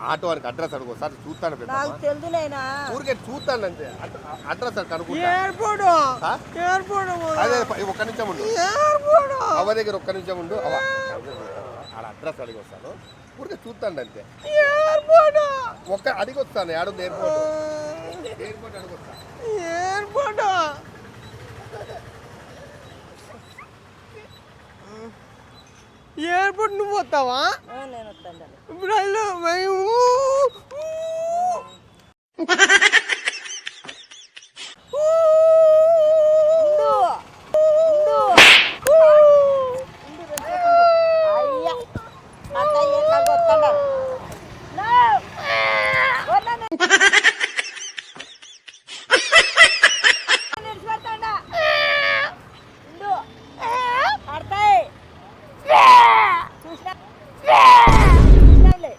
Auto వారికి address అడుగు sir చూస్తాను నాకు నైనా ఊరికే చూస్తాను అంతే. అడ్- అడ్రస్ ఎయిర్పోర్ట్? ఎయిర్పోర్ట్ అదే ఒక్క నిమిషం ఉండు. ఎయిర్పోర్ట్. అవ్వ దగ్గర ఒక్క నిమిషం ఉండు. అవ్వ ఆడ అడ్రస్ అడిగి వస్తాను. ఊరికే చూస్తాను అంతే. ఎయిర్పోర్ట్. ఒక్క అడిగి వస్తాను ఏడుంది ఎయిర్పోర్ట్. ఎయిర్పోర్ట్ అడిగి వస్తాను. ఎయిర్పోర్ట్. ఎయిర్పోర్ట్ నువ్వు వస్తావా? నేను వస్తాను. ఇప్పుడు వెళ్ళు. వై- ఊ, ఊ. ఊ. అయ్యా అత్తయ్య ఎట్లా కొత్తన్నారు పడతాయి చూసినా చూసినాలే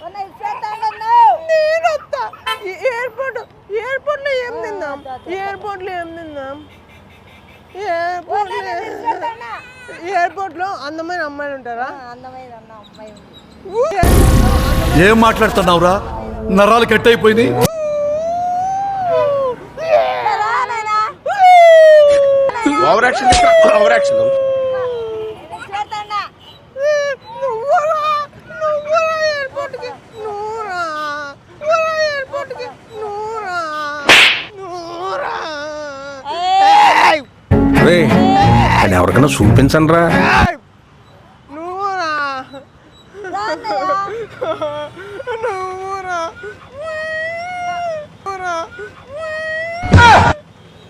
మొన్న ఇచ్చేస్తాను నేను వస్తా ఈ ఎయిర్పోర్ట్ ఎయిర్పోర్ట్లో ఏం తిందాం ఎయిర్పోర్ట్లో ఏం తిందాం ఎయిర్పోర్ట్ ఎయిర్పోర్ట్లో అందమైన అమ్మాయిలు ఉంటారా? అందమైన అన్న అమ్మాయి ఉంది. ఏం మాట్లాడుతున్నావురా? నరాలు కట్ అయిపోయింది రా నాయనా. ఓవర్ యాక్షన్ ఓవర్ యాక్షన్ నేను ఇచ్చేస్తాను నువ్వురా నువ్వురా ఎయిర్పోర్ట్కి నువ్వురా నువ్వురా ఎయిర్పోర్ట్కి నువ్వురా నువ్వురా ఏయ్! రే అని ఎవరికైనా చూపించండి రా ఏయ్! నువ్వురా రాన్నయ్య. నువ్వురా నువ్వురా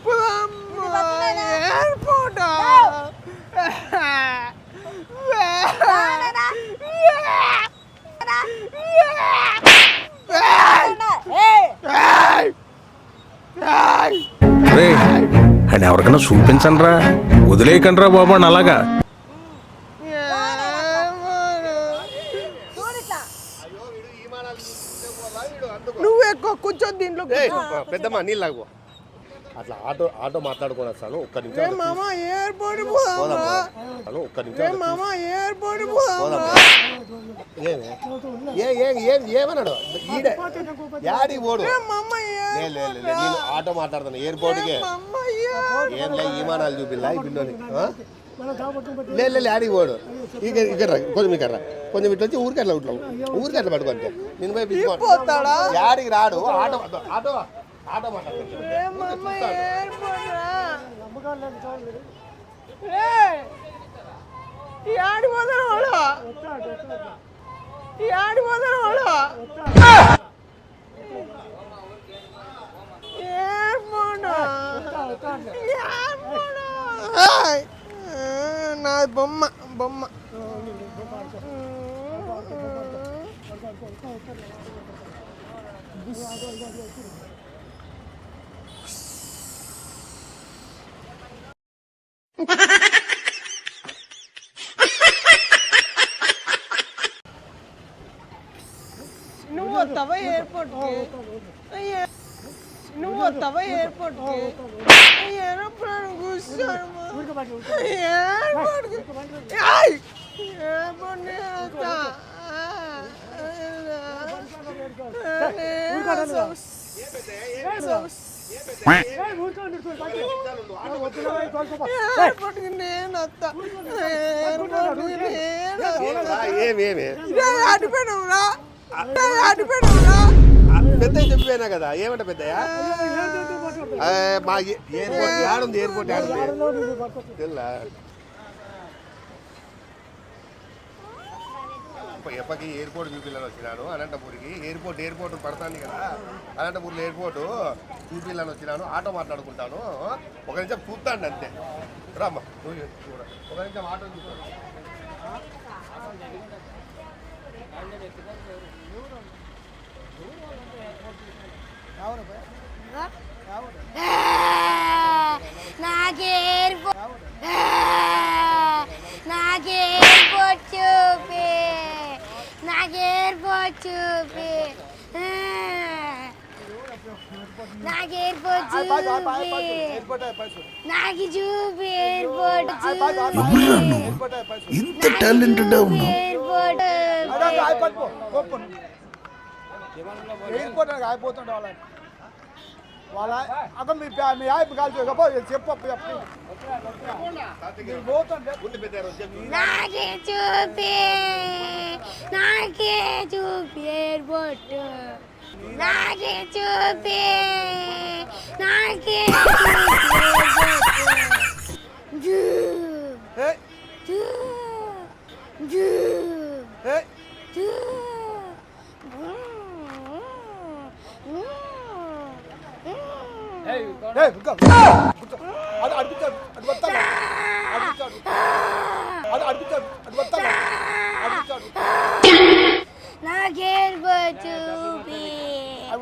పులమ్మ ఎయిర్పోర్ట్ ఏయ్, రే అని ఎవరికైనా చూపించండి రా వదిలేయకండి రా బాబు అని అలాగా. నువ్వు ఎక్కువ కూర్చొని దీంట్లో కూర్చో. పెద్దమ్మ నీళ్ళు లాగు అట్లా ఆటో ఆటో మాట్లాడుకొని వస్తాను ఒక్క నిమిషం మామ ఎయిర్పోర్ట్ పోదాం. ఒక్క నిమిషం మామ ఎయిర్పోర్ట్ పోదాం పోదాంరా ఏమి ఏ ఏ? ఏం ఏమన్నాడు? ఈడే. లే, లే, నేను ఆటో మాట్లాడుతాను ఎయిర్పోర్ట్కి మామ ఏం లే విమానాలు చూపిల్లా ఈ పిల్లోని ఆ? లే లే లే, ఆడికి పోడు. ఇక ఇక్కడ రా, కొంచెం ఇక్కడ రా. కొంచెం ఇట్లా వచ్చి ఊరికి అట్లా ఇట్లా ఊరికి అట్లా పట్టుకుంటే నేను పోయి పిలుచుకోను. పోతాడా యాడికి రాడు? ఆటో ఆటో ఆటో మాట్లాడుతాను రే మామ ఎయిర్పోర్ట్ రా రే ఈ ఆడి పోతాడు వాడు? వాడు ఎయిర్పోర్ట్ ఎయిర్పోర్ట్ ఏయ్! నా బొమ్మ బొమ్మ నువ్వు వస్తావా ఎయిర్పోర్ట్కి అయ్యే నువ్వు వస్తావా ఎయిర్పోర్ట్కి ఏరోప్లేన్ నేను పెద్ద చెప్పిపోయినా కదా ఏమంట పెద్దయా మా ఎయిర్పోర్ట్ యాడుంది ఎయిర్పోర్ట్ యాడుంది? తెల్లా? ఎప్పకి ఎయిర్పోర్ట్ చూపిల్లని వచ్చినాను అనంతపూర్కి. ఎయిర్పోర్ట్ ఎయిర్పోర్ట్ పడతాను కదా. అనంతపూర్లో ఎయిర్పోర్ట్ చూపిల్లని వచ్చినాను ఆటో మాట్లాడుకుంటాను. ఒక నిమిషం చూస్తాండి అంతే. రామ్మా. ఒక నిమిషం ఆటో చూస్తాను. నాకేర్పోర్ట్ చూపి. నాకేర్పోర్ట్ చూపి. నాకు ఎయిర్పోర్ట్ చూపి. నాకు చూపి. ఎయిర్పోర్ట్ ఎవరురా నువ్వు ఇంత టాలెంటెడ్ ఉన్నావు? ఎయిర్పోర్ట్ ఎయిర్పోర్ట్ అయిపోతుండే వాళ్ళ వాళ్ళ అక్కడ మీ మీ ఆయప్ప కాల్ చెప్పు చెప్పు. నాకే చూపి నాకే చూపి ఎయిర్పోర్ట్ నాకే చూపి నాకే చూపి ఏ ఏ కూర్చో. కూర్చో. అది అడిపించాడు అటు వస్తాను అడిపించాడు అది అడిపించాడు అటు వస్తాను అడిపించాడు నాకే ఎయిర్పోర్ట్ చూపి అవి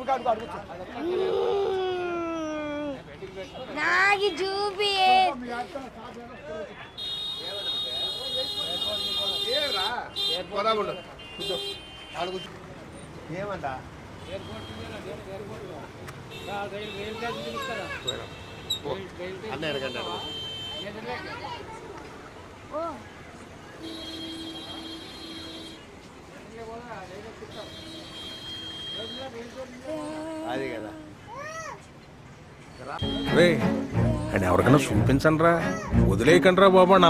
కాదు అడిపించాడు నాకు చూపి ఏరా పోదాముండు కూర్చో. ఆడ కూర్చో ఏమంటా అన్న ఎనకంటాడు అది కదా. రే ఎవరికైనా చూపించండి రా వదిలేయకండి రా బాబు అలా